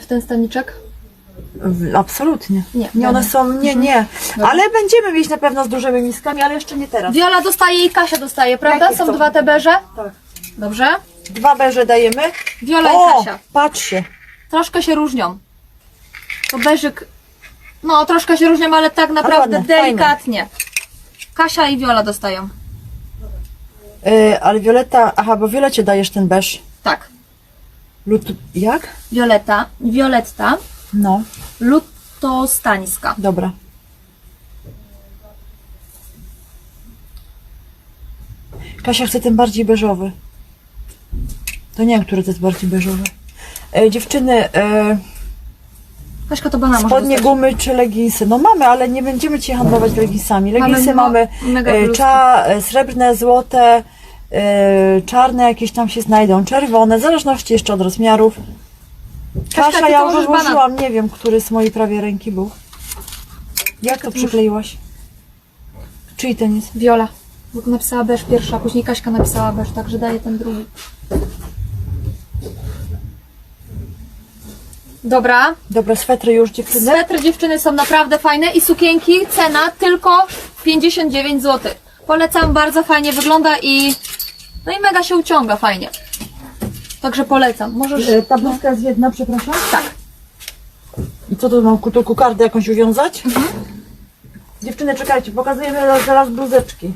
w ten staniczek? W- Absolutnie. Nie. Nie, one są, nie, nie. Dobra. Ale będziemy mieć na pewno z dużymi miskami, ale jeszcze nie teraz. Wiola dostaje i Kasia dostaje, prawda? Jakie Są są? dwa te beże? Tak. Dobrze. Dwa beże dajemy. Wiola i O, Kasia. patrzcie. Troszkę się różnią. To beżyk... No, troszkę się różnią, ale tak naprawdę ładne, fajne. delikatnie. Kasia i Wiola dostają. Yy, ale Violeta, aha, bo Violecie dajesz ten beż. Tak. Lut, jak? Violeta, Violetta, No, Lutostańska. dobra. Kasia chce ten bardziej beżowy. To nie wiem, który to jest bardziej beżowy. E, dziewczyny, e, Kaśka to bana może spodnie, dostać. gumy czy leginsy? No mamy, ale nie będziemy dzisiaj handlować leginsami. Mamy Leginsy mo- mamy, mega e, bluzki. cza, e, srebrne, złote, czarne jakieś tam się znajdą, czerwone, w zależności jeszcze od rozmiarów. Kaśka, Kasia, ty ja to już możesz banan. odłożyłam, nie wiem, który z mojej prawej ręki był. Jak to przykleiłaś? Czyj ten jest? Wiola. Bo napisała beż pierwsza, później Kaśka napisała beż, także daję ten drugi. Dobra. Dobra, swetry już dziewczyny. Swetry dziewczyny są naprawdę fajne i sukienki, cena tylko 59 zł. Polecam, bardzo fajnie wygląda i no i mega się uciąga fajnie. Także polecam. Możesz... E, Ta bluzka jest jedna, przepraszam? Tak. I co tu mam, tu kokardę jakąś uwiązać? Mhm. Dziewczyny, czekajcie, pokazujemy zaraz bluzeczki.